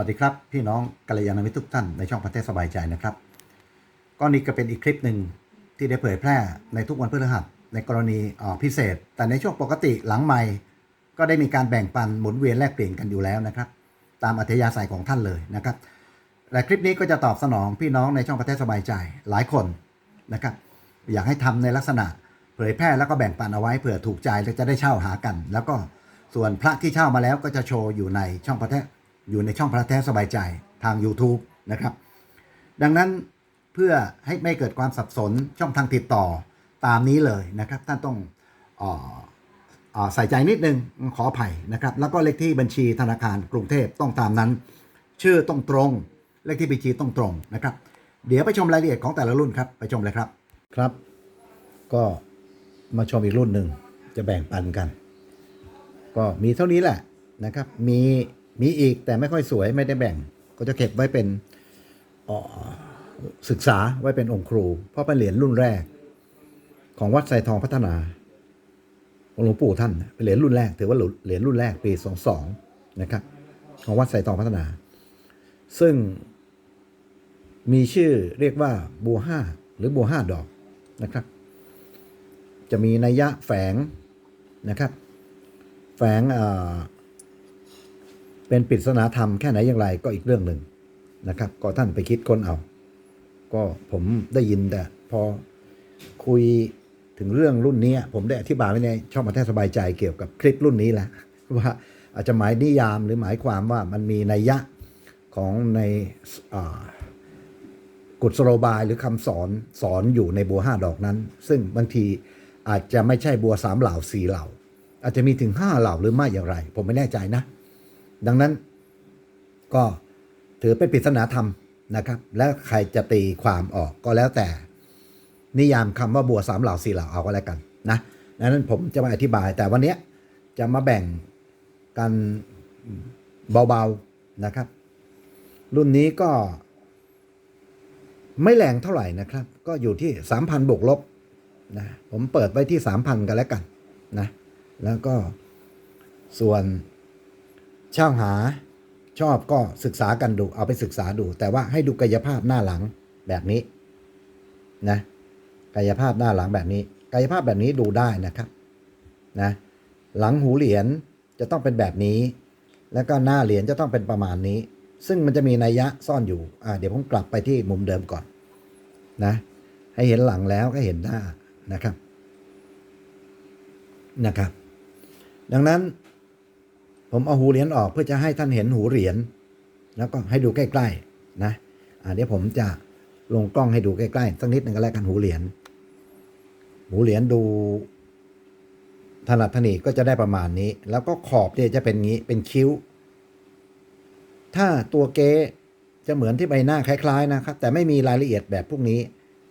วัสดีครับ พี่น้องกัลยาณมิตรทุกท่านในช่องประเทศสบายใจนะครับก็นี่ก็เป็นอีกคลิปหนึ่งที่ได้เผยแพร่ในทุกวันพฤหัสในกรณีอ่าพิเศษ แต่ในช่วงปกติหลังไม่ก็ได้มีการแบ่งปันหมุนเวียนแลกเปลี่ยนกันอยู่แล้วนะครับ ตามอัธยาศัยของท่านเลยนะครับและคลิปนี้ก็จะตอบสนองพี่น้องในช่องประเทศสบายใจหลายคนนะครับ อยากให้ทำในลักษณะเผยแพร่แล้วก็แบ่งปันเอาไว้เผื่อถูกใจแล้วจะได้เช่าหากัน แล้วก็ส่วนพระที่เช่ามาแล้วก็จะโชว์อยู่ในช่องพระแท้ อยู่ในช่องพระแท้สบายใจทาง YouTube นะครับ ดังนั้นเพื่อให้ไม่เกิดความสับสนช่องทางติดต่อตามนี้เลยนะครับ ท่านต้องออใส่ใจนิดนึงขออภัยนะครับ แล้วก็เลขที่บัญชีธนาคารกรุงเทพต้องตามนั้น ชื่อต้องตรง เลขที่บัญชีต้องตรงนะครับ เดี๋ยวไปชมรายละเอียดของแต่ละรุ่นครับ ไปชมเลยครับครับ ก็มาชมอีกรุ่นหนึ่งจะแบ่งปันกัน ก็มีเท่านี้แหละนะครับ มี มีอีกแต่ไม่ค่อยสวยไม่ได้แบ่ง ก็จะเก็บไว้เป็นศึกษาไว้เป็นองค์ครู เพราะเป็นเหรียญรุ่นแรก ของวัดไซทองพัฒนาองหลวงปู่ท่านเป็นเหรียญรุ่นแรกถือว่าเหรียญรุ่นแรกปี22นะครับ ของวัดไซทองพัฒนา ซึ่งมีชื่อเรียกว่าบัวห้าหรือบัวห้าดอกนะครับ จะมีนัยยะแฝงนะครับ แฝงอ่อ เป็นปริศนาธรรมแค่ไหนอย่างไรก็อีกเรื่องหนึ่งนะครับ ก็ท่านไปคิดค้นเอา ก็ผมได้ยินแต่พอคุยถึงเรื่องรุ่นนี้ ผมได้อธิบายไว้ในช่องมาแท้สบายใจเกี่ยวกับคลิปรุ่นนี้แหละว่าอาจจะหมายนิยามหรือหมายความว่ามันมีนัยยะของในกุศโลบายหรือคำสอนสอนอยู่ในบัวห้าดอกนั้น ซึ่งบางทีอาจจะไม่ใช่บัวสามเหล่าสี่เหล่า อาจจะมีถึงห้าเหล่าหรือไม่อย่างไร ผมไม่แน่ใจนะ ดังนั้นก็ถือเป็นปริศนาธรรมนะครับ และใครจะตีความออกก็แล้วแต่ นิยามคำว่าบัวสามเหล่าสี่เหล่าเอาก็แล้วกันนะดังนั้นผมจะมาอธิบายแต่วันนี้จะมาแบ่งกันเบาๆนะครับ รุ่นนี้ก็ไม่แรงเท่าไหร่นะครับ ก็อยู่ที่ 3,000บวกลบนะผมเปิดไว้ที่ 3,000 กันแล้วกันนะ แล้วก็ส่วน ช่าหาชอบก็ศึกษากันดู เอาไปศึกษาดู แต่ว่าให้ดูกายภาพหน้าหลังแบบนี้นะกายภาพหน้าหลังแบบนี้ กายภาพแบบนี้ดูได้นะครับนะหลังหูเหรียญจะต้องเป็นแบบนี้ แล้วก็หน้าเหรียญจะต้องเป็นประมาณนี้ ซึ่งมันจะมีนัยยะซ่อนอยู่อ่าเดี๋ยวผมกลับไปที่มุมเดิมก่อนนะให้เห็นหลังแล้วก็เห็นหน้านะครับนะครับ ดังนั้น ผมเอาหูเหรียญออกเพื่อจะให้ท่านเห็นหูเหรียญแล้วก็ให้ดูใกล้ๆนะเดี๋ยวผมจะลงกล้องให้ดูใกล้ๆสักนิดหนึ่งก็แล้วกันหูเหรียญหูเหรียญดูถนัดถนีก็จะได้ประมาณนี้ แล้วก็ขอบเนี่ยจะเป็นงี้เป็นคิ้ว ถ้าตัวเก๊จะเหมือนที่ใบหน้าคล้าย ๆ นะครับ แต่ไม่มีรายละเอียดแบบพวกนี้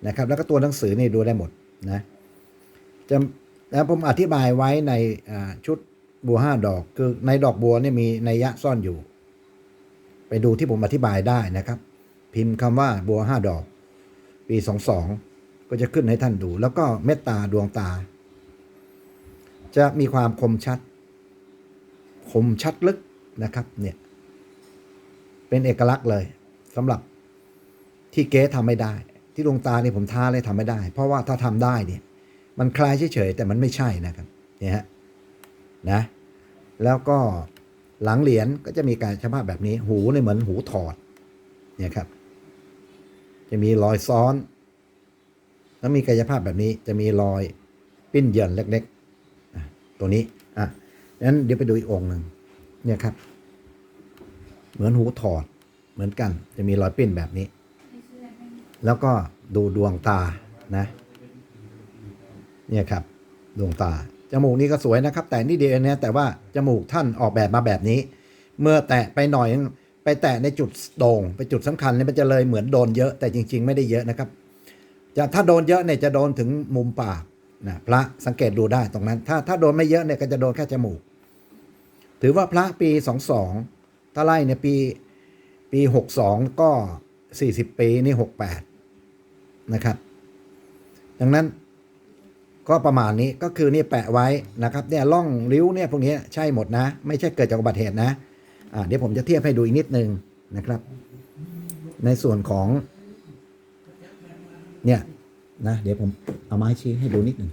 นะครับ แล้วก็ตัวหนังสือนี่ดูได้หมดนะจะแล้วผมอธิบายไว้ในชุด บัวห้าดอกคือในดอกบัวเนี่ยมีนัยยะซ่อนอยู่ ไปดูที่ผมอธิบายได้นะครับ พิมพ์คำว่าบัวห้าดอก ปีสองสองก็จะขึ้นให้ท่านดู แล้วก็เมตตาดวงตา จะมีความคมชัด คมชัดลึกนะครับเนี่ยเป็นเอกลักษณ์เลยสำหรับที่เก๊ทำไม่ได้ ที่ดวงตานี่ผมท้าเลยทำไม่ได้ เพราะว่าถ้าทำได้เนี่ยมันคล้ายเฉยๆแต่มันไม่ใช่นะครับเนี่ยฮะ นะแล้วก็หลังเหรียญก็จะมีการสภาพแบบนี้หูเนี่ยเหมือนหูถอดเนี่ยครับ จะมีรอยซ้อน แล้วมีกายภาพแบบนี้จะมีรอยปิ้นเยินเล็กๆตัวนี้อะงั้นเดี๋ยวไปดูอีกองค์หนึ่งเนี่ยครับ เหมือนหูถอดเหมือนกัน จะมีรอยปิ้นแบบนี้ แล้วก็ดูดวงตานะ เนี่ยครับ ดวงตา มูกนี่ก็สวยนะครับ แต่นี่เดียวนะแต่ว่าจมูกท่านออกแบบมาแบบนี้ เมื่อแตะไปหน่อยไปแตะในจุดโด่งไปจุดสำคัญเนี่ยมันจะเลยเหมือนโดนเยอะแต่จริง ๆ ไม่ได้เยอะนะครับจะถ้าโดนเยอะเนี่ยจะโดนถึงมุมปากนะพระสังเกตดูได้ตรงนั้น ถ้าถ้าโดนไม่เยอะเนี่ยก็จะโดนแค่จมูก ถือว่าพระปีสองสองถ้าไล่เนี่ยปีปีหกสองก็สี่สิบปีนี่หกแปดนะครับ ดังนั้น ก็ประมาณนี้ก็คือนี่แปะไว้นะครับเนี่ยล่องริ้วเนี่ยพวกนี้ใช่หมดนะ ไม่ใช่เกิดจากอุบัติเหตุนะอ่าเดี๋ยวผมจะเทียบให้ดูอีกนิดนึงนะครับ ในส่วนของ เนี่ยนะเดี๋ยวผมเอาไม้ชี้ให้ดูนิดหนึ่ง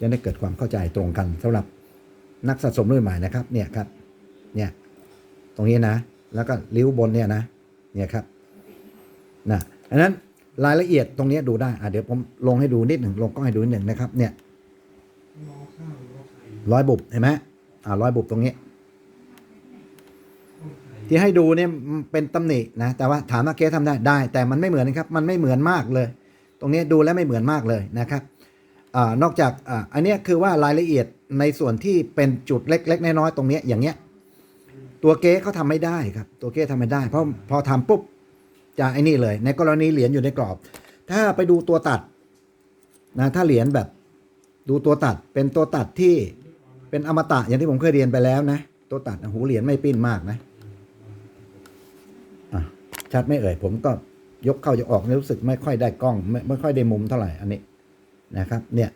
จะได้เกิดความเข้าใจตรงกันสำหรับนักสะสมรุ่นใหม่นะครับ เนี่ยครับ เนี่ยตรงนี้นะ แล้วก็ริ้วบนเนี่ยนะ เนี่ยครับนะอันนั้น รายละเอียดตรงนี้ดูได้อะเดี๋ยวผมลงให้ดูนิดหนึ่งลงกล้องให้ดูนิดหนึ่งนะครับ เนี่ยร้อยบุบเห็นไหมอ่าร้อยบุบตรงนี้ ที่ให้ดูเนี่ยเป็นตำหนินะแต่ว่าถามว่าเก๊ทำได้ได้ แต่มันไม่เหมือนนะครับ มันไม่เหมือนมากเลย ตรงนี้ดูแล้วไม่เหมือนมากเลยนะครับอานอกจากอ่าอันนี้คือว่ารายละเอียดในส่วนที่เป็นจุดเล็ก ๆ น้อยๆตรงนี้อย่างเงี้ยตัวเก๊เขาทำไม่ได้ครับ ตัวเก๊ทำไม่ได้ เพราะพอทำปุ๊บ จะไอ้นี่เลย ในกรณีเหรียญอยู่ในกรอบ ถ้าไปดูตัวตัดนะถ้าเหรียญแบบดูตัวตัดเป็นตัวตัดที่เป็นอมตะอย่างที่ผมเคยเรียนไปแล้วนะ ตัวตัดหูเหรียญไม่ปิ้นมากนะะชัดไม่เอ่ย ผมก็ยกเข้ายกออกรู้สึกไม่ค่อยได้กล้อง ไม่ไม่ค่อยได้มุมเท่าไหร่อันนี้นะครับ เนี่ย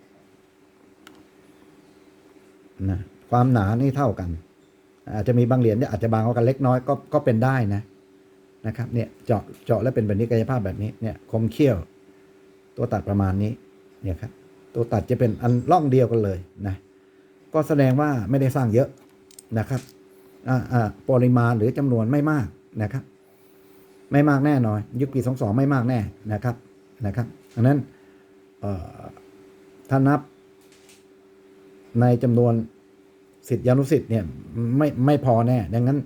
นะความหนานี่เท่ากัน อาจจะมีบางเหรียญที่อาจจะบางกว่ากันเล็กน้อยก็ก็เป็นได้นะ นะครับเนี่ยเจาะเจาะแล้วเป็นแบบนี้กายภาพแบบนี้เนี่ยคมเขี้ยว ตัวตัดประมาณนี้เนี่ยครับตัวตัดจะเป็นอันล่องเดียวกันเลยนะก็แสดงว่าไม่ได้สร้างเยอะนะครับอ่าอ่าปริมาณหรือจำนวนไม่มากนะครับ ไม่มากแน่นอนยุคปีสองสองไม่มากแน่นะครับนะครับดังนั้นเอ่อถ้านับในจำนวนสิทธิอนุสิทธิ์เนี่ยไม่ไม่พอแน่ดังนั้น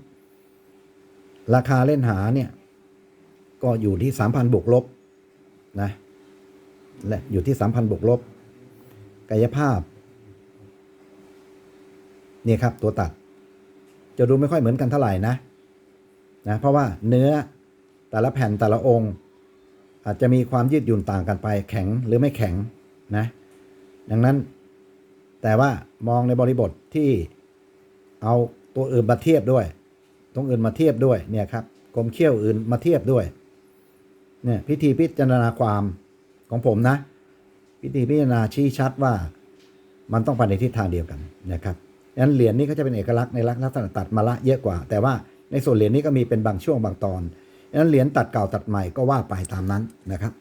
ราคาเล่นหาเนี่ยก็อยู่ที่สามพันบวกลบนะและอยู่ที่สามพันบวกลบ กายภาพนี่ครับตัวตัด จะดูไม่ค่อยเหมือนกันเท่าไหร่นะนะ เพราะว่าเนื้อแต่ละแผ่นแต่ละองค์ อาจจะมีความยืดหยุ่นต่างกันไปแข็งหรือไม่แข็งนะ ดังนั้นแต่ว่ามองในบริบทที่เอาตัวอื่นมาเทียบด้วย รงอื่นมาเทียบด้วยเนี่ยครับกลมเขี้ยวอื่นมาเทียบด้วยเนี่ยพิธีพิจารณาความของผมนะ พิธีพิจารณาชี้ชัดว่ามันต้องไปในทิศทางเดียวกันนะครับดังนั้นเหรียญนี้ก็จะเป็นเอกลักษณ์ในลักษณะตัดมาละเยอะกว่า แต่ว่าในส่วนเหรียญนี้ก็มีเป็นบางช่วงบางตอนดังนั้นเหรียญตัดเก่าตัดใหม่ก็ว่าไปตามนั้นนะครับ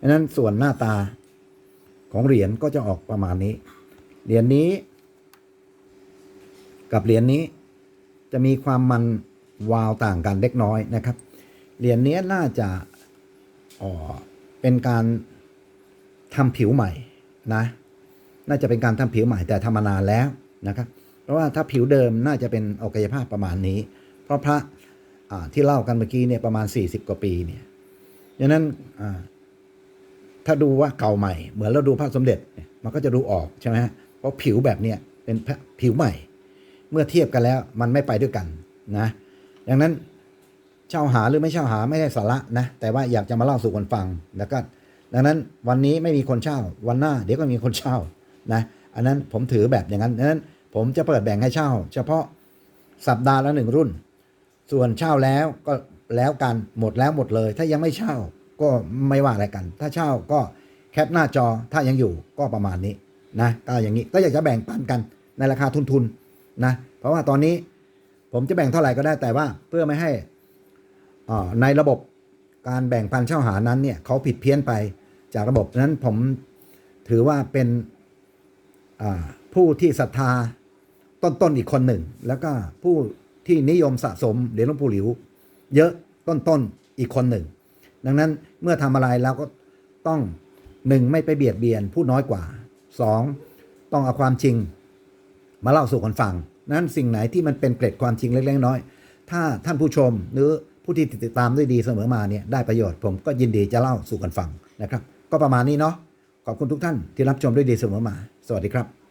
ดังนั้นส่วนหน้าตาของเหรียญก็จะออกประมาณนี้ เหรียญนี้ กับเหรียญนี้จะมีความมัน วาวต่างกันเล็กน้อยนะครับ เหรียญนี้น่าจะเป็นการทำผิวใหม่นะ น่าจะเป็นการทำผิวใหม่แต่ทำมานานแล้วนะครับ เพราะว่าถ้าผิวเดิมน่าจะเป็นออกายภาพประมาณนี้ เพราะพระที่เล่ากันเมื่อกี้เนี่ยประมาณ 40 กว่าปีเนี่ยดังนั้นถ้าดูว่าเก่าใหม่ เหมือนเราดูพระสมเด็จมันก็จะดูออกใช่ไหมฮะเพราะผิวแบบเนี้ยเป็นผิวใหม่ เมื่อเทียบกันแล้วมันไม่ไปด้วยกันนะ ดังนั้นเช่าหาหรือไม่เช่าหาไม่ได้สาระนะ แต่ว่าอยากจะมาเล่าสู่คนฟังแล้วก็ดังนั้นวันนี้ไม่มีคนเช่าวันหน้า เดี๋ยวก็มีคนเช่านะอันนั้นผมถือแบบอย่างนั้นดังนั้นผมจะเปิดแบ่งให้เช่า เฉพาะสัปดาห์ละหนึ่งรุ่น ส่วนเช่าแล้วก็แล้วกันหมดแล้วหมดเลย ถ้ายังไม่เช่าก็ไม่ว่าอะไรกัน ถ้าเช่าก็แคปหน้าจอถ้ายังอยู่ก็ประมาณนี้นะก็อย่างนี้ก็อยากจะแบ่งปันกันในราคาทุนๆนะเพราะว่าตอนนี้ ผมจะแบ่งเท่าไหร่ก็ได้แต่ว่าเพื่อไม่ให้ในระบบการแบ่งปันเช่าหานั้นเนี่ยเขาผิดเพี้ยนไปจากระบบนั้นผมถือว่าเป็นผู้ที่ศรัทธาต้นๆอีกคนหนึ่ง แล้วก็ผู้ที่นิยมสะสมเหรียญหลวงปู่หลิว เยอะต้นๆอีกคนหนึ่ง ดังนั้นเมื่อทำอะไรแล้วก็ต้องหนึ่งไม่ไปเบียดเบียนผู้น้อยกว่าสองต้องเอาความจริง มาเล่าสู่คนฟัง นั้นสิ่งไหนที่มันเป็นเกร็ดความจริงเล็กๆน้อยถ้าท่านผู้ชมหรือผู้ที่ติดตามด้วยดีเสมอมาเนี่ยได้ประโยชน์ผมก็ยินดีจะเล่าสู่กันฟังนะครับ ก็ประมาณนี้เนาะขอบคุณทุกท่านที่รับชมด้วยดีเสมอมา สวัสดีครับ